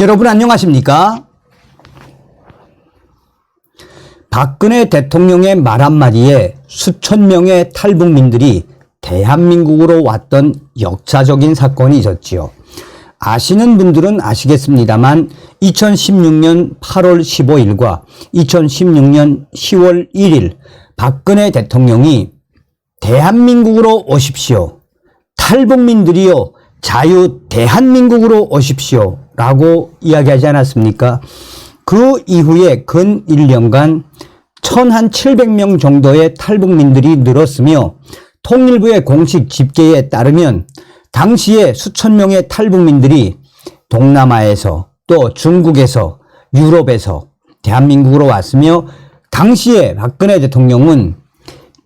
여러분 안녕하십니까? 박근혜 대통령의 말 한마디에 수천 명의 탈북민들이 대한민국으로 왔던 역사적인 사건이 있었지요. 아시는 분들은 아시겠습니다만 2016년 8월 15일과 2016년 10월 1일 박근혜 대통령이 대한민국으로 오십시오. 탈북민들이요. 자유 대한민국으로 오십시오. 라고 이야기하지 않았습니까? 그 이후에 근 1년간 1,700명 정도의 탈북민들이 늘었으며 통일부의 공식 집계에 따르면 당시에 수천 명의 탈북민들이 동남아에서 또 중국에서 유럽에서 대한민국으로 왔으며 당시에 박근혜 대통령은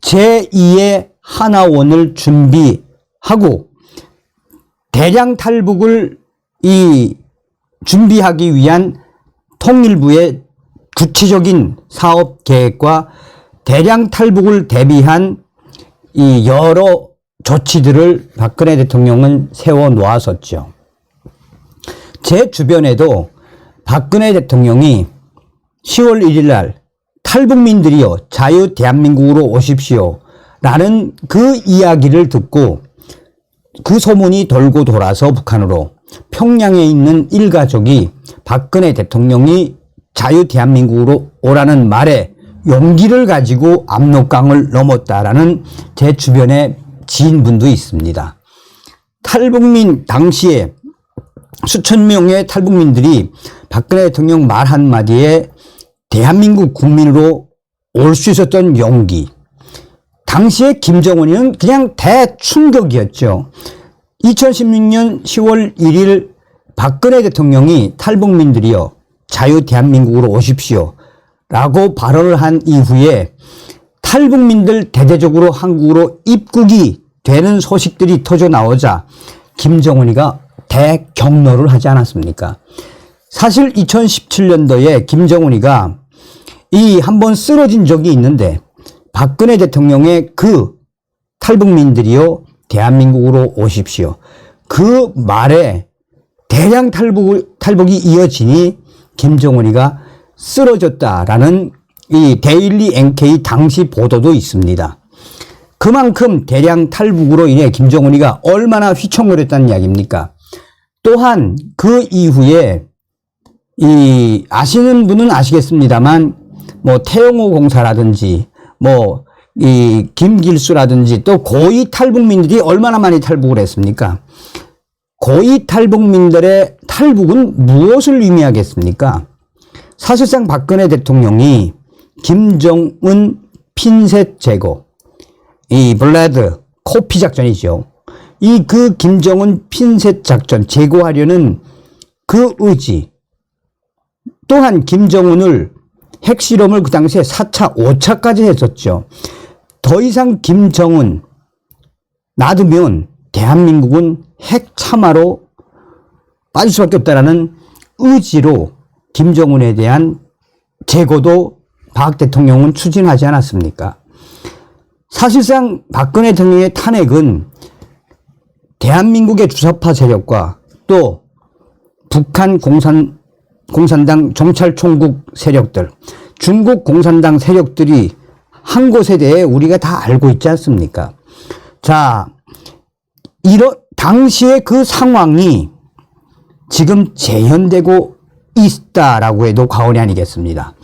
제2의 하나원을 준비하고 대량 탈북을 이 준비하기 위한 통일부의 구체적인 사업 계획과 대량 탈북을 대비한 이 여러 조치들을 박근혜 대통령은 세워 놓았었죠. 제 주변에도 박근혜 대통령이 10월 1일 날 탈북민들이요 자유 대한민국으로 오십시오 라는 그 이야기를 듣고 그 소문이 돌고 돌아서 북한으로 평양에 있는 일가족이 박근혜 대통령이 자유 대한민국으로 오라는 말에 용기를 가지고 압록강을 넘었다라는 제 주변의 지인분도 있습니다. 탈북민 당시에 수천 명의 탈북민들이 박근혜 대통령 말 한마디에 대한민국 국민으로 올 수 있었던 용기. 당시에 김정은이는 그냥 대충격이었죠. 2016년 10월 1일 박근혜 대통령이 탈북민들이여 자유 대한민국으로 오십시오. 라고 발언을 한 이후에 탈북민들 대대적으로 한국으로 입국이 되는 소식들이 터져 나오자 김정은이가 대경로를 하지 않았습니까? 사실 2017년도에 김정은이가 이 한 번 쓰러진 적이 있는데 박근혜 대통령의 그 탈북민들이요 대한민국으로 오십시오. 그 말에 대량 탈북, 탈북이 이어지니 김정은이가 쓰러졌다라는 이 데일리 NK 당시 보도도 있습니다. 그만큼 대량 탈북으로 인해 김정은이가 얼마나 휘청거렸다는 이야기입니까? 또한 그 이후에 이 아시는 분은 아시겠습니다만 뭐 태영호 공사라든지 뭐 이 김길수라든지 또 고위 탈북민들이 얼마나 많이 탈북을 했습니까? 고위 탈북민들의 탈북은 무엇을 의미하겠습니까? 사실상 박근혜 대통령이 김정은 핀셋 제거, 이 블레드 코피 작전이죠. 이 그 김정은 핀셋 작전 제거하려는 그 의지, 또한 김정은을 핵실험을 그 당시에 4차, 5차까지 했었죠. 더 이상 김정은 놔두면 대한민국은 핵 참화로 빠질 수밖에 없다라는 의지로 김정은에 대한 제거도 박 대통령은 추진하지 않았습니까? 사실상 박근혜 대통령의 탄핵은 대한민국의 주사파 세력과 또 북한 공산, 공산당 정찰총국 세력들, 중국 공산당 세력들이 한 것에 대해 우리가 다 알고 있지 않습니까? 자, 이런, 당시의 그 상황이 지금 재현되고 있다라고 해도 과언이 아니겠습니다.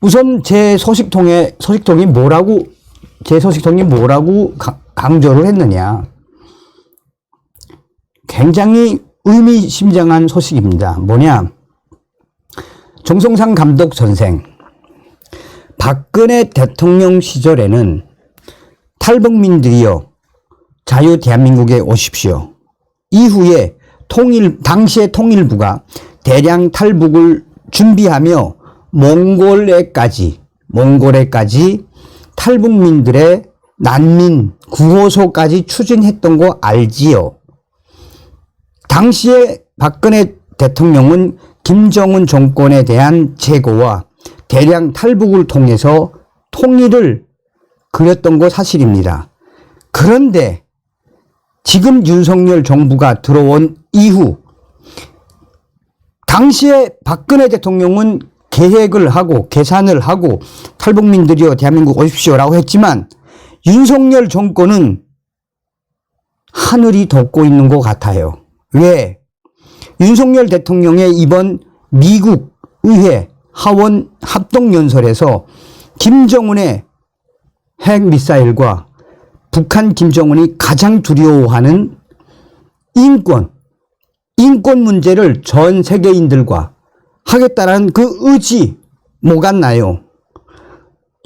우선 제 소식통에, 소식통이 뭐라고, 제 소식통이 뭐라고 강조를 했느냐. 굉장히 의미심장한 소식입니다. 뭐냐. 정성상 감독 선생. 박근혜 대통령 시절에는 탈북민들이여 자유 대한민국에 오십시오. 이후에 통일, 당시의 통일부가 대량 탈북을 준비하며 몽골에까지, 몽골에까지 탈북민들의 난민 구호소까지 추진했던 거 알지요? 당시에 박근혜 대통령은 김정은 정권에 대한 제거와 대량 탈북을 통해서 통일을 그렸던 거 사실입니다. 그런데 지금 윤석열 정부가 들어온 이후 당시에 박근혜 대통령은 계획을 하고 계산을 하고 탈북민들이여 대한민국 오십시오라고 했지만 윤석열 정권은 하늘이 덮고 있는 것 같아요. 왜? 윤석열 대통령의 이번 미국 의회 하원 합동연설에서 김정은의 핵 미사일과 북한 김정은이 가장 두려워하는 인권, 인권 문제를 전 세계인들과 하겠다라는 그 의지 뭐가 나요?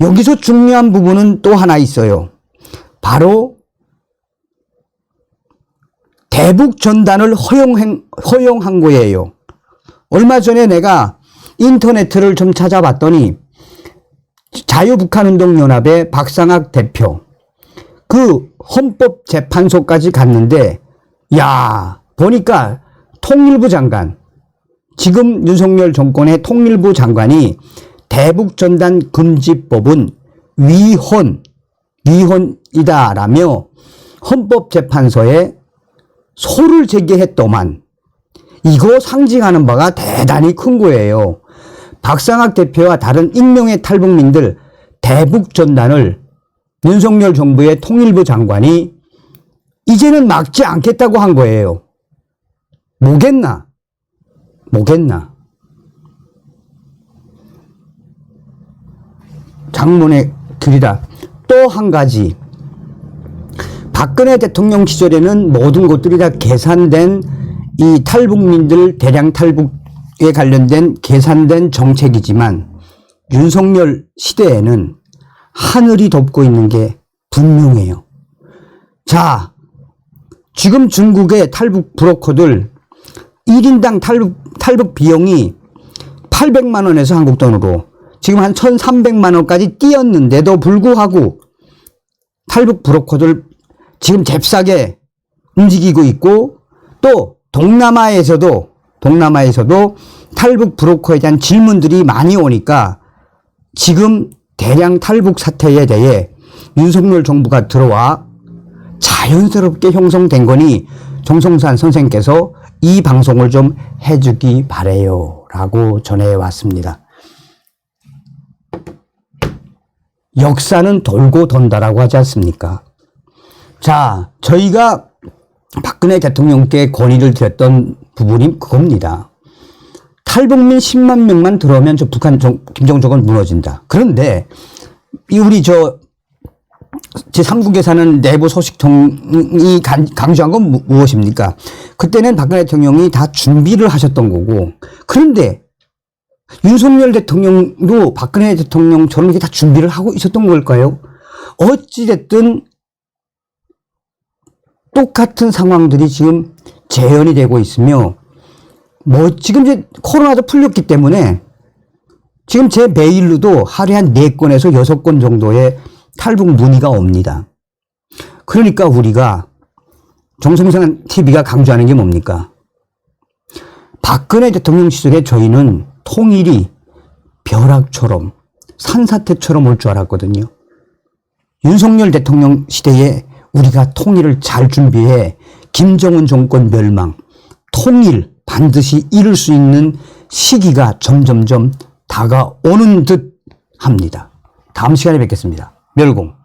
여기서 중요한 부분은 또 하나 있어요. 바로 대북 전단을 허용, 허용한 거예요. 얼마 전에 내가 인터넷을 좀 찾아봤더니 자유북한운동연합의 박상학 대표 그 헌법재판소까지 갔는데 야 보니까 통일부 장관 지금 윤석열 정권의 통일부 장관이 대북 전단 금지법은 위헌 위헌이다라며 헌법재판소에 소를 제기했더만 이거 상징하는 바가 대단히 큰 거예요. 박상학 대표와 다른 익명의 탈북민들 대북 전단을 윤석열 정부의 통일부 장관이 이제는 막지 않겠다고 한 거예요. 뭐겠나? 뭐겠나? 장문의 글이다. 또 한 가지. 박근혜 대통령 시절에는 모든 것들이 다 계산된 이 탈북민들 대량 탈북 에 관련된 계산된 정책이지만 윤석열 시대에는 하늘이 덮고 있는 게 분명해요. 자, 지금 중국의 탈북 브로커들 1인당 탈북, 탈북 비용이 800만 원에서 한국 돈으로 지금 한 1,300만 원까지 뛰었는데도 불구하고 탈북 브로커들 지금 잽싸게 움직이고 있고 또 동남아에서도 동남아에서도 탈북 브로커에 대한 질문들이 많이 오니까 지금 대량 탈북 사태에 대해 윤석열 정부가 들어와 자연스럽게 형성된 거니 정성산 선생께서 이 방송을 좀 해주기 바래요 라고 전해왔습니다. 역사는 돌고 돈다라고 하지 않습니까? 자, 저희가 박근혜 대통령께 건의를 드렸던 부분이 그겁니다. 탈북민 10만 명만 들어오면 저 북한 정, 김정정은 무너진다. 그런데 이 우리 저 제3국에 사는 내부 소식통이 간- 강조한 건 무- 무엇입니까? 그때는 박근혜 대통령이 다 준비를 하셨던 거고 그런데 윤석열 대통령도 박근혜 대통령처럼 이렇게 다 준비를 하고 있었던 걸까요? 어찌됐든 똑같은 상황들이 지금 재현이 되고 있으며 뭐 지금 이제 코로나도 풀렸기 때문에 지금 제 메일로도 하루에 한 4건에서 6건 정도의 탈북 문의가 옵니다. 그러니까 우리가 정성산 TV가 강조하는 게 뭡니까? 박근혜 대통령 시절에 저희는 통일이 벼락처럼 산사태처럼 올 줄 알았거든요. 윤석열 대통령 시대에 우리가 통일을 잘 준비해 김정은 정권 멸망, 통일 반드시 이룰 수 있는 시기가 점점점 다가오는 듯 합니다. 다음 시간에 뵙겠습니다. 멸공.